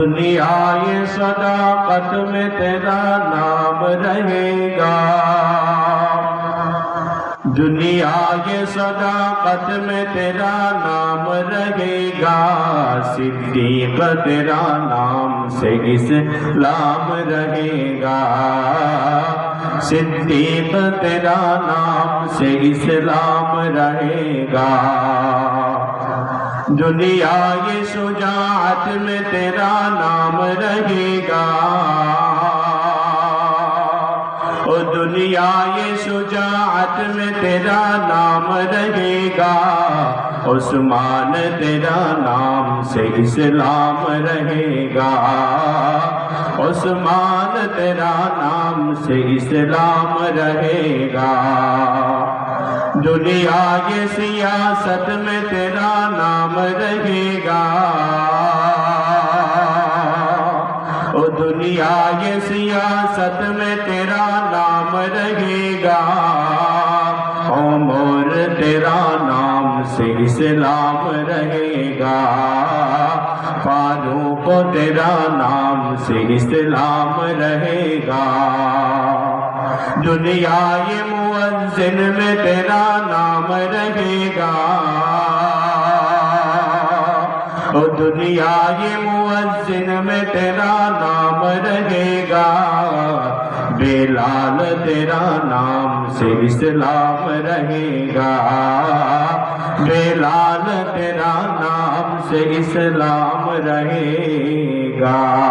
دنیا صداقت میں تیرا نام رہے گا دنیا صداقت میں تیرا نام رہے گا صدیق تیرا نام سے اسلام رہے گا صدیق تیرا نام سے اسلام رہے گا جو یہ سجاعت میں تیرا نام رہے گا۔ دنیا یہ سجاعت میں تیرا نام رہے گا۔ عثمان تیرا نام سے اسلام رہے گا۔ عثمان تیرا نام سے اسلام رہے گا۔ جو لیا یہ سیاست میں تیرا نام رہے گا۔ او دنیا یہ سیاست میں تیرا نام رہے گا۔ او مور تیرا نام سے اسلام رہے گا۔ فاروق تیرا نام سے اسلام رہے گا۔ دنیا یہ مؤذن میں تیرا نام رہے گا۔ دنیا یہ مؤذن میں تیرا نام رہے گا۔ بلال تیرا نام سے اسلام رہے گا۔ بلال تیرا نام سے اسلام رہے گا۔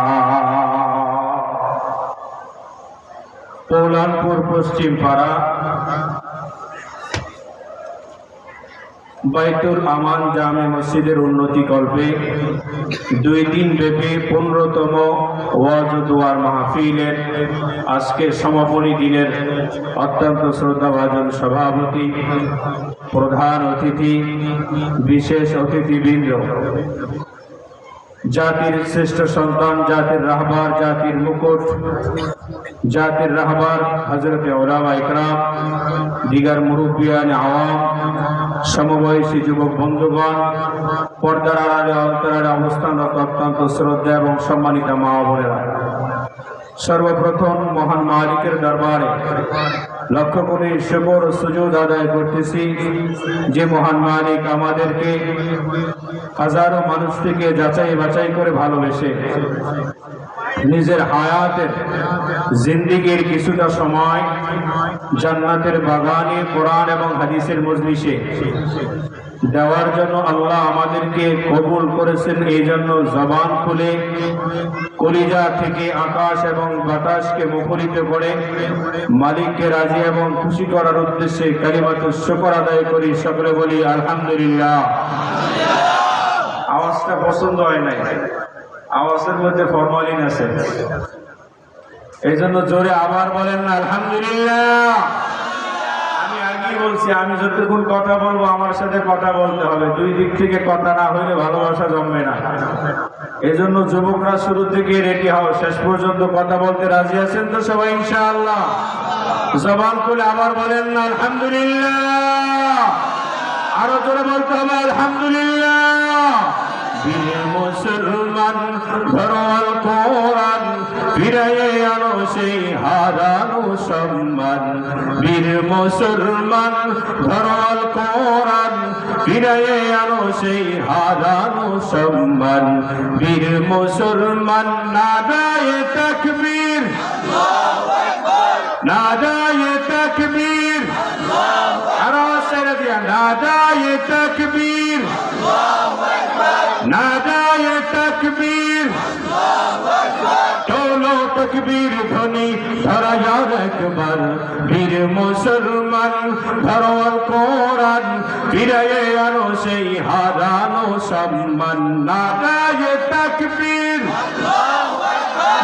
কৌলানপুর পশ্চিম পাড়া। বাইতুল আমান জামে মসজিদের উন্নতি কল্পে দুই দিন ব্যাপী পনেরোতম ওয়াজ দুয়ার মাহফিলের আজকের সমাপনী দিনের অত্যন্ত শ্রদ্ধাভাজন সভাপতি, প্রধান অতিথি, বিশেষ অতিথিবৃন্দ। জাতির শ্রেষ্ঠ সন্তান, জাতির রাহবার, জাতির মুকুট, জাতির রাহবার হজরত ওলামা ইকরাম, দিগার মুরব্বিয়ান আওয়াম, সমবয়সী যুবক বন্ধুগণ, পর্দার আড়ালে অন্তরালে অবস্থানরত অত্যন্ত শ্রদ্ধা এবং সম্মানিত মা বোনেরা। সর্বপ্রথম মহান মালিকের দরবারে লক্ষ্য করে শুকর সুযোগ আদায় করতেছি। যে মহান মালিক আমাদেরকে হাজারো মানুষ থেকে যাচাই বাছাই করে ভালোবেসে নিজের হায়াতের জিন্দিগির কিছুটা সময় জান্নাতের বাগানে কোরআন এবং হাদিসের মজলিসে দেওয়ার জন্য আল্লাহ আমাদেরকে কবুল করেছেন। এই জন্য জবান খুলে কলিজা থেকে আকাশ এবং বাতাসকে মুখরিত করে মালিককে রাজি এবং খুশি করার উদ্দেশ্যে কালিমাত শুকর আদায় করি। সকলে বলি, আলহামদুলিল্লাহ। আওয়াজটা পছন্দ হয় নাই। আওয়াজের মধ্যে ফরমালিন আছে। এই জন্য জোরে আবার বলেন, আলহামদুলিল্লাহ। বলছি, আমি যতক্ষণ কথা বলব, আমার সাথে কথা বলতে হবে। দুই দিক থেকে কথা না হইলে ভালোবাসা জমবে না। এই জন্য যুবকরা শুরু থেকে রেডি হও। শেষ পর্যন্ত কথা বলতে রাজি আছেন তো সবাই, ইনশাআল্লাহ? জবান খুলে আবার বলেন না আলহামদুলিল্লাহ। আরও জোরে বলতে হবে, আলহামদুলিল্লাহ। বীর মুসলমান ধরল কোরআন ফিরাইয়ে আনো সেই হারানো সম্মান। বীর মুসলমান ধরল কোরআন ফিরাইয়ে আনো সেই হারানো সম্মান। বীর মুসলমান নাদায়ে তাকবীর। নাদায়ে তাকবীর। আরও সেরে দিয়া নাদায়ে তাকবীর নাদায়ে তাকবীর চলো তকবীর ধ্বনি ধরা যার একবার বীর মুসলমান ধরোয়াল কোরআন ফিরাইয়ে আনো সেই হারানো সম্মান। নাদায়ে তাকবীর।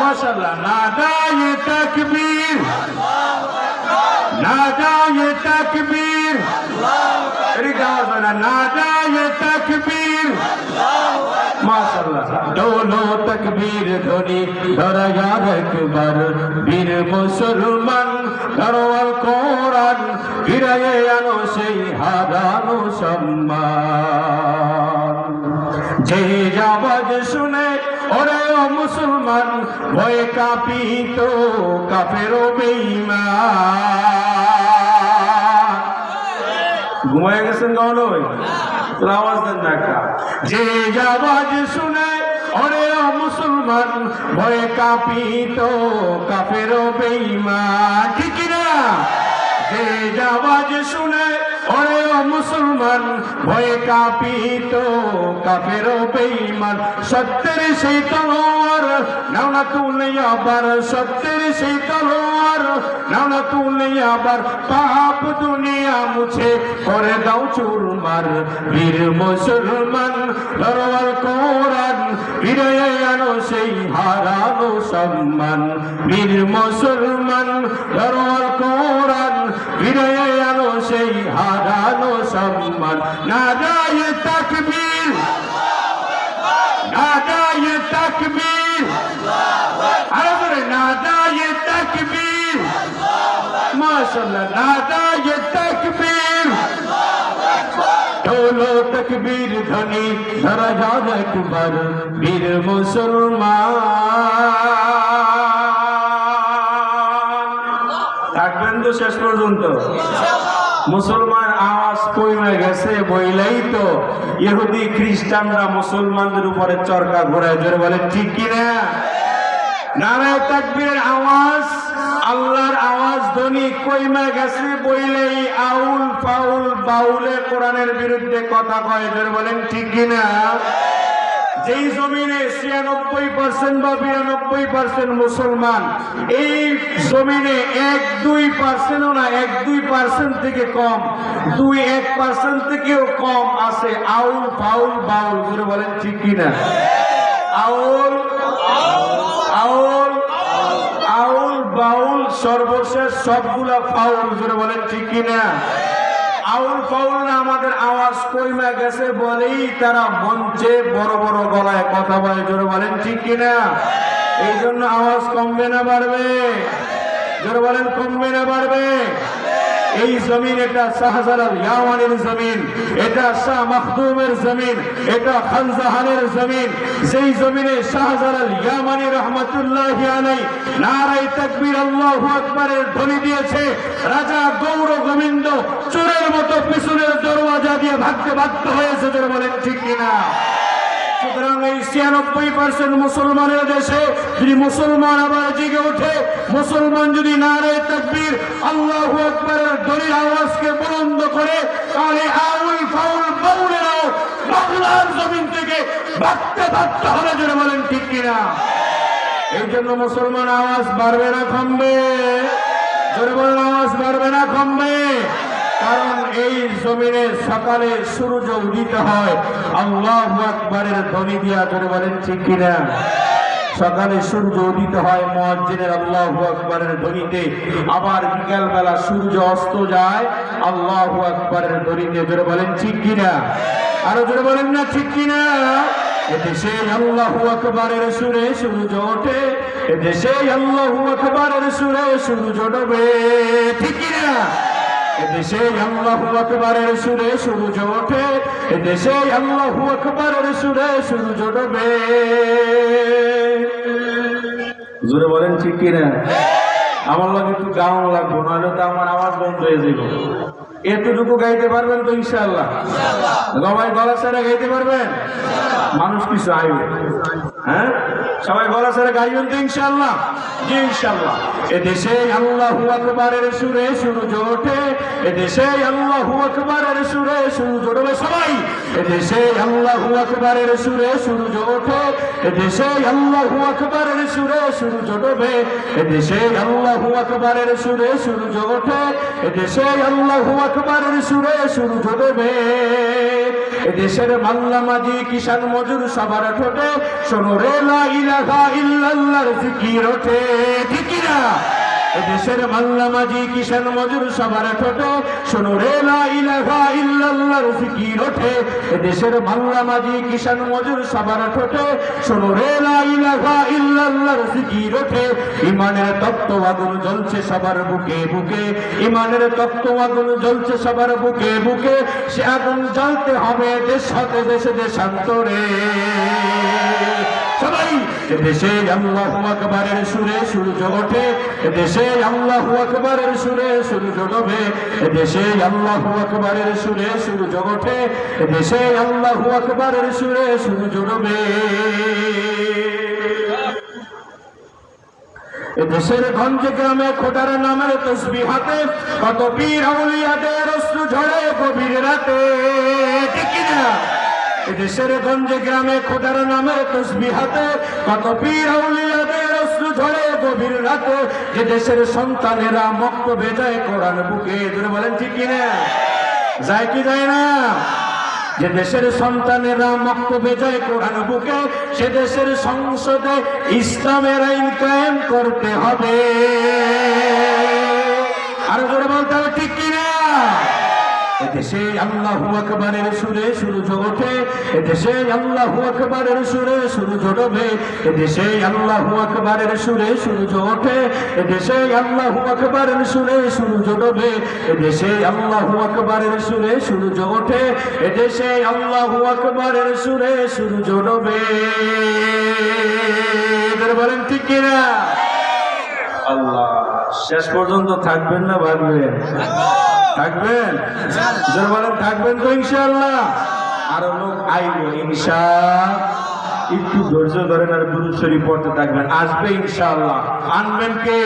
মাশাআল্লাহ নাদায়ে তাকবীর। নাদায়ে তাকবীর। হয় না নাদায়ে তাকবীর মাশাআল্লাহ দোনো তকবীর ধ্বনি, ধরা যার একবার বীর মুসলমান। ধরোয়াল কোরআন ফিরাইয়ে আনো সেই হারানো সম্মান। যে আওয়াজ শুনে ওরে ও মুসলমান, ভয়ে কাঁপিত কাফেরও বেঈমান। ঘুমায় গেছেন তোর আওয়াজ দেন না যে আওয়াজ শুনে ও মুসলমান, ভয়ে কাঁপিত কাফেরও বেঈমান। ঠিক না যে আওয়াজ শুনে, ওরে মুসলমান, ভয়ে কাঁপিত কাফেরও বেঈমান। সত্যের সেই তলোয়ার, নাও না তুলে আবার। সত্যের সেই তলোয়ার, নাও না তুলে আবার। পাপ দুনিয়া মুছে করে দাও চুরমার। বীর মুসলমান দরওয়াল কোরআন ফিরে আনো সেই হারানো সম্মান। বীর মুসলমান, দরওয়াল কোরআন ফিরে আনো সেই হারানো সম্মান। না যায় তাকবীর, না যায় তাকবীর। আরে বলে না যায় তাকবীর। মাশাআল্লাহ, না যায় তাকবীর। ঢোলো তকবীর ধ্বনি ধরা যাক একবার বীর মুসলমান থাকবেন তো শেষ পর্যন্ত। মুসলমান আওয়াজ কমে গেছে বইলেই তো। ইহুদি খ্রিস্টানরা মুসলমানদের উপরে চরকা ঘোরায় জোরে বলে ঠিক কিনা? নারায় তাকবীরের আওয়াজ, আল্লাহর আওয়াজ ধ্বনি কইমা গেছে বইলেই আউল ফাউল বাউলে কোরআনের বিরুদ্ধে কথা কয়, জোরে বলেন, ঠিক কিনা? যেই জমিনে ছিয়ানব্বই পার্সেন্ট বা বিরানব্বই পার্সেন্ট মুসলমান, এই জমিনে এক দুই পার্সেন্টও না, এক দুই পার্সেন্ট থেকে কম, দুই এক পার্সেন্ট থেকেও কম আছে আউল ফাউল বাউল বলেন, ঠিক কিনা? আউল আউল আউল বাউল, সর্বশেষ সবগুলা ফাউল জুড়ে বলেন ঠিক কিনা? আউল ফাউল না, আমাদের আওয়াজ কইমা গেছে বলেই তারা মঞ্চে বড় বড় গলায় কথা বলে, জোরে বলেন ঠিক কিনা? এই জন্য আওয়াজ কমবে না বাড়বে? জোরে বলেন কমবে না বাড়বে? এই জমিন এটা শাহজালাল ইয়ামানের জমিন, এটা শাহ মখদুমের জমিন, এটা খানজাহানের জমিন। সেই জমিনে শাহজালাল ইয়ামানি রহমতুল্লাহ আলাই নারাই তাকবীর আল্লাহু আকবারের ধ্বনি দিয়েছে, রাজা গৌর গোবিন্দ চোরের মতো পিছনের দরওয়াজা দিয়ে ভাগতে বাধ্য হয়েছে বলেন ঠিক কিনা? সুতরাং এই ছিয়ানব্বই পার্সেন্ট মুসলমানের দেশে যদি মুসলমান আবার জেগে ওঠে, মুসলমান যদি নারে তাকবীর, আল্লাহ আকবরের দলিল আওয়াজকে বুলন্দ করে, তাহলে আউল ফাউল বাউলেরাও বাংলার জমিন থেকে ভাগতে বাধ্য হবে জোরে বলেন ঠিক কিনা। এই জন্য মুসলমান আওয়াজ বাড়বে না, কমবে। জোরে বলেন, আওয়াজ বাড়বে না, কমবে। কারণ এই জমিনে সকালে সূর্য উদিত হয়। আল্লাহ আকবরের ধ্বনি দিয়া জোরে বলেন, ঠিক কিনা? সকালে সূর্য উদিত হয় মহাজিনের আল্লাহ আকবরের ধ্বনিতে। আবার বিকাল বেলা সূর্য অস্ত যায়, আল্লাহ আকবরের ধ্বনিতে জোরে বলেন, ঠিক কিনা? আরও জোরে বলেন না, ঠিক কিনা? এদেশে আল্লাহু আকবরের সুরে সূর্য ওঠে এদেশে আল্লাহু আকবরের সুরে সূর্য ডোবে, ঠিক কিনা? এদেশে আল্লাহু আকবারের সুরে সূর্য ওঠে এদেশে আল্লাহু আকবারের সুরে সূর্য ডোবে। জোরে বলেন ঠিক কিনা? আমার লাগে একটু গাও লাগবো নাহলে তো আমার আওয়াজ বন্ধ হয়ে যাবে এতটুকু গাইতে পারবেন তো ইনশাল্লাহ সবাই গলা ছেড়ে গাইতে পারবেন? মানুষ কিছু আইবে। হ্যাঁ? সবাই গলা ছেড়ে গাইবেন তো ইনশাল্লাহ জি ইনশাআল্লাহ। এদেশে আল্লাহু আকবারের সুরে সূর্য ওঠে এদেশে আল্লাহু আকবারের সুরে সূর্য ওঠে সবাই। এদেশে আল্লাহু আকবারের সুরে সূর্য ওঠে এদেশে আল্লাহু আকবারের সুরে সূর্য ডোবে এদেশে আল্লাহু আকবারের সুরে সূর্য ওঠে এদেশে আল্লাহু আকবারের সুরে শুরু ডোবে দেশের মাঝি কিষান মজুর সবার ঠোঁটে, শোনো রে লা ইলাহা ইল্লাল্লাহর জিকির ওঠে। ঠিক বাংলা মাঝি কিষান মজুর সবার ঠোঁটে। শোনো রে লা ইলাহা ইল্লাল্লাহর জিকির ওঠে। এদেশের বাংলা মাঝি কিষান মজুর সবার ঠোঁটে। শোনো রে লা ইলাহা ইল্লাল্লাহর জিকির ওঠে। ইমানের তত্ত্ব আগুন জ্বলছে সবার বুকে বুকে। ইমানের তত্ত্ব আগুন জ্বলছে সবার বুকে বুকে। সে আগুন জ্বলতে হবে দেশ হতে দেশে দেশান্তরে। সবাই, দেশে আল্লাহ আকবরের সুরে সূর্য ওঠে। দেশে আল্লাহ আকবরের সুরে সূর্য ডোবে দেশে আল্লাহ আকবরের সুরে সূর্য ওঠে দেশে আল্লাহ আকবরের সুরে সূর্য ডোবে। দেশের গঞ্জে গ্রামে খোটার নামের তসবি হাতে, কত পীর আউলিয়াদের অশ্রু ঝরে গভীর রাতে। দেশের গঞ্জে গ্রামে খোটার নামের তসবি হাতে, কত ঝরে গভীর রাতে যে দেশের সন্তানেরা মক্ত বেজায় কোরআন বুকে। ধরে বলেন, ঠিক কি না? যায় কি যায় না? যে দেশের সন্তানেরা মক্তবে যায় কোরআন বুকে, সে দেশের সংসদে ইসলামের আইন কায়েম করতে হবে। আর জোরে বলতে হবে ঠিক কিনা এদেশে আল্লাহ আকবরের সুরে সূর্য ওঠে এদেশে আল্লাহ আকবরের সুরে সূর্য ডোবে এদেশে আল্লাহ আকবরের সুরে সূর্য ওঠে এদেশে আল্লাহ আকবরের সুরে সূর্য ডোবে এদেশে আল্লাহ আকবরের সুরে সূর্য ওঠে এদেশে আল্লাহ আকবরের সুরে ডোবে এদের বলেন, ঠিক কিনা? আল্লাহ, শেষ পর্যন্ত থাকবেন না ভাববেন থাকবেন? বলেন, থাকবেন তো ইনশাআল্লাহ। আরও লোক আইব ইনশা। একটু ধৈর্য ধরেন আর গুরু শরীফ পড়তে থাকবেন। আসবে ইনশাআল্লাহ। আনবেন কে?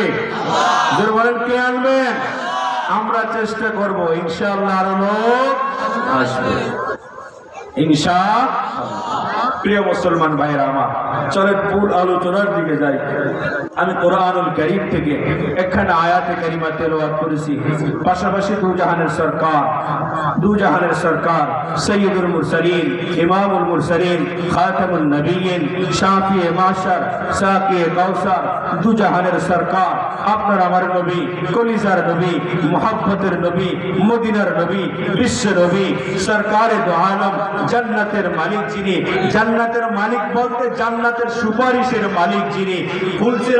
যারা বলেন, কে আনবেন? আমরা চেষ্টা করব, ইনশাআল্লাহ আরও লোক আসবে। ইনশা। প্রিয় মুসলমান ভাইয়েরা আমার, চলেন পুর আলোচনার দিকে যাই। আমি কোরআনুল করিম থেকে একখানা আয়াতে কারিমা তেলাওয়াত করেছি। পাশাপাশি দু জাহানের সরকার, দু জাহানের সরকার, সৈয়দুল মুরসালিন, ইমামুল মুরসালিন, খাতামুন নবীন, শাফিয়ে মাশার, সাকিয়ে কাউসার, দু জাহানের সরকার, আপনার আমার নবী, কলিজার নবী, মোহাব্বতের নবী, মদিনার নবী বিশ্ব নবী, সরকারে দো জান্নাতের মালিক যিনি, জান্নাতের মালিক বলতে জান্নাতের সুপারিশের মালিক যিনি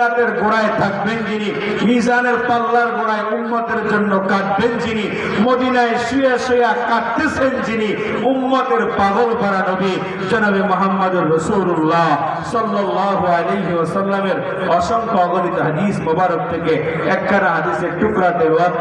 ফুলসিরাতের গোড়ায় থাকবেন যিনি, মিজানের পাল্লার গোড়ায় উম্মতের জন্য কাঁদবেন যিনি, মদিনায় শুয়ে শুয়ে কাঁদতেছেন যিনি, উম্মতের পাগল করা নবী জনাবে মোহাম্মদুর রসুল্লাহ সাল্লাল্লাহু আলাইহি ওয়াসাল্লামের অসংখ্য অগণিত হাদিস মোবারক থেকে একখানা হাদিসের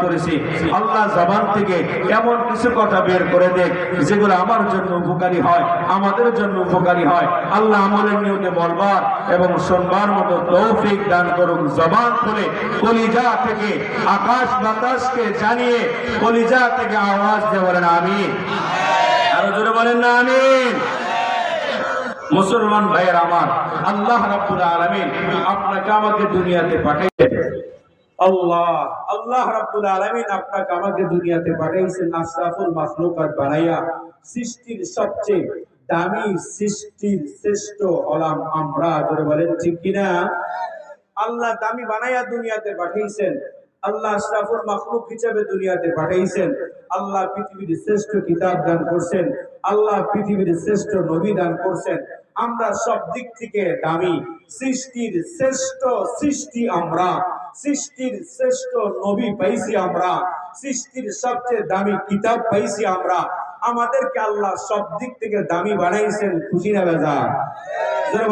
করেছি। আল্লাহ জবান থেকে এমন কিছু কথা বের করে দেখ যেগুলো আমার জন্য উপকারী হয়, আমাদের জন্য উপকারী হয়। আল্লাহ আমলের নিয়তে বলবার এবং শুনবার মতো তৌফিক করুন, জবান খুলে কলিজা থেকে আকাশ বাতাসকে জানিয়ে কলিজা থেকে আওয়াজ দিয়ে বলেন, আমিন। আরও জোরে বলেন না, আমিন। মুসলমান ভাইয়ের আমার, আল্লাহ রাব্বুল আলামিন আপনাকে আমাকে দুনিয়াতে পাঠাইছেন। আল্লাহ আল্লাহ রাব্বুল আলামিন আপনাকে আমাকে দুনিয়াতে পাঠাইছেন, আশরাফুল বানাইয়া সৃষ্টির সবচেয়ে দামি সৃষ্টির শ্রেষ্ঠ হলাম আমরা। ধরে বলেন, ঠিক কিনা? আল্লাহ দামি বানাইয়া দুনিয়াতে পাঠাইছেন। আল্লাহ আশরাফুল মাখলুক হিসেবে দুনিয়াতে পাঠাইছেন। আল্লাহ পৃথিবীর শ্রেষ্ঠ কিতাব দান করছেন। আল্লাহ পৃথিবীর শ্রেষ্ঠ নবী দান করছেন। আমরা সব দিক থেকে দামি। সৃষ্টির শ্রেষ্ঠ সৃষ্টি আমরা। সৃষ্টির শ্রেষ্ঠ নবী পাইছি আমরা। সৃষ্টির সবচেয়ে দামি কিতাব পাইছি আমরা। আমাদেরকে আল্লাহ সব দিক থেকে দামি বানাইছেন। খুশি না বেজার?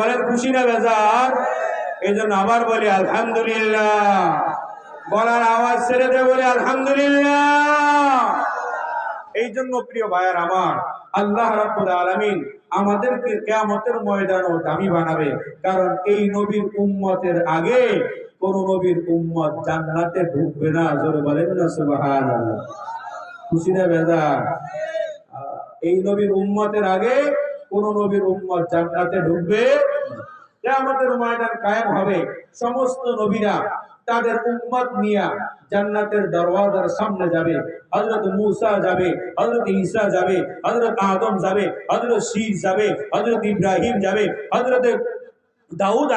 বলেন, খুশি না বেজার? এই জন্য আবার বলি আলহামদুলিল্লাহ। বলার আওয়াজ ছেড়ে দে বলে আলহামদুলিল্লাহ। এই জন্য প্রিয় ভাইয়ার আমার আল্লাহ রাব্বুল আলামিন আমাদেরকে কিয়ামতের ময়দানও দামি বানাবে। কারণ এই নবীর উম্মতের আগে কোন নবীর উম্মত জান্নাতে ঢুকবে না। জোরে বলেন না সুবহানাল্লাহ। খুশি না আহ, এই নবীর উম্মতের আগে কোন নবীর উম্মত জান্নাতে ঢুকবে কিয়ামতের ময়দান কায়েম হবে। সমস্ত নবীরা তাদের উম্মত নিয়া জান্নাতের দরওয়াজার সামনে যাবে। হযরত মূসা যাবে, হযরত ঈসা যাবে, হযরত আদম যাবে, হযরত শীর যাবে, হযরত ইব্রাহিম যাবে, হযরত দাউদ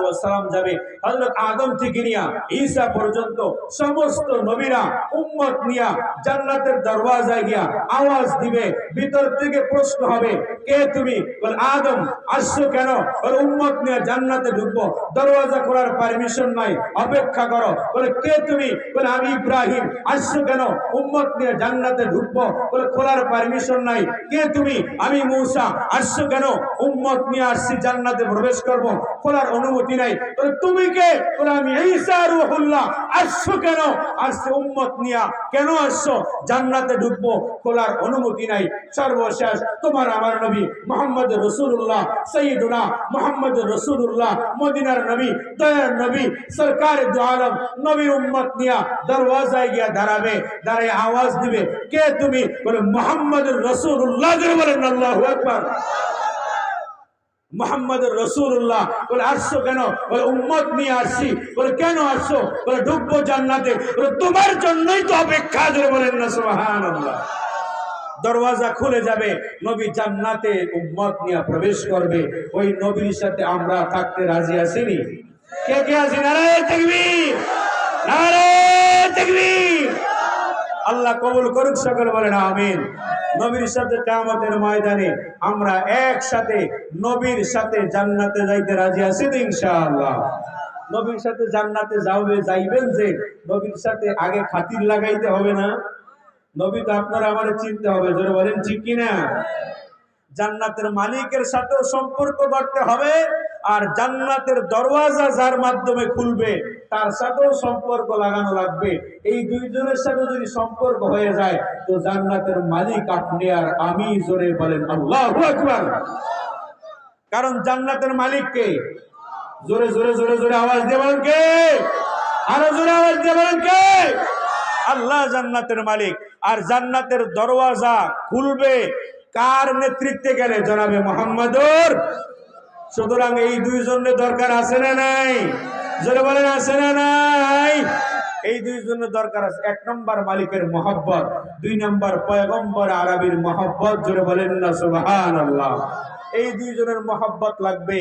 ওয়াস সালাম যাবে। হযরত আদম থেকে নিয়া ঈসা পর্যন্ত সমস্ত নবীরা, উম্মত নিয়া জান্নাতের দরওয়াজায় গিয়া আওয়াজ দিবে, ভিতর থেকে প্রশ্ন হবে, কে তুমি? আদম, আসছো কেন? বলে, উম্মত নিয়ে জান্নাতে ঢুকবো। দরওয়াজা খোলার পারমিশন নাই, অপেক্ষা করো। বলে, কে তুমি? বলে, আমি ইব্রাহিম, আসছো কেন? উম্মত নিয়ে জান্নাতে ঢুকবো। বলে, খোলার পারমিশন নাই, কে তুমি? আমি মূসা, আসছো কেন? উম্মত নিয়ে আসছি জান্নাতে প্রবেশ করব, খোলার অনুমতি নাই। বলে তুমি কে? বলে আমি আসছো কেন? আসছে উম্মত নিয়া কেন আসছো? জান্নাতে ঢুকবো, খোলার অনুমতি নাই। সর্বশেষ, তোমার আমার নবী মোহাম্মদ রসুল্লাহ সঈদুনা মোহাম্মদ রসুল্লাহ মদিনার নবী, দয়ার নবী, সরকার আলম, নবীর উম্মত নিয়া দরওয়াজায় গিয়া দাঁড়াবে, দাঁড়ায় আওয়াজ দিবে। কে তুমি? বলে মোহাম্মদ রসুল্লাহ বলেন আল্লাহ আকবার। মোহাম্মদ রসুল্লাহ বলে, আসছো কেন? বলে, উম্মত নিয়ে আসছি। বলে, কেন আসছো? বলে, ঢুকবো জান্নাতে। বলে, তোমার জন্যই তো অপেক্ষা। ধরে বলেন না সোহান দরওয়াজা খুলে যাবে, নবী জান্নাতে উম্মত নিয়ে প্রবেশ করবে। ওই নবীর সাথে আমরা থাকতে রাজি আছিনি। কে কে আছি নারায় তাকবীর! নারায় তাকবীর! আল্লাহ কবুল করুক, সকল বলেন আমিন। নবীর সাথে কামতের ময়দানে আমরা একসাথে নবীর সাথে জান্নাতে যাইতে রাজি আছি ইনশাআল্লাহ। নবীর সাথে জান্নাতে যাবে যাইবেন যে, নবীর সাথে আগে খাতির লাগাইতে হবে না। নবী তো আপনারা আমার চিনতে হবে, জোরে বলেন ঠিক কিনা? জান্নাতের মালিকের সাথেও সম্পর্ক করতে হবে আর জান্নাতের দরওয়াজা যার মাধ্যমে খুলবে, তার সাথেও সম্পর্ক লাগানো লাগবে। এই দুইজনের সাথে যদি সম্পর্ক হয়ে যায়, তো জান্নাতের মালিক আপনি আর আমি জোরে বলেন, আল্লাহ কারণ জান্নাতের মালিক কে? জোরে জোরে জোরে জোরে আওয়াজ দিয়ে বলেন কে? আরও জোরে আওয়াজ দিয়ে বলেন কে? আল্লাহ জান্নাতের মালিক। আর জান্নাতের দরওয়াজা খুলবে কার নেতৃত্বে গেলে? জনাবে মোহাম্মদুর সুতরাং এই দুইজনের দরকার আছে না নাই? জোরে বলেন, আছে না নাই? এই দুইজনের দরকার আছে। এক নম্বর মালিকের মহব্বত, দুই নম্বর পয়গম্বর আরবির মহব্বত, জোরে বলেন না, সুবহানাল্লাহ। এই দুইজনের মহব্বত লাগবে।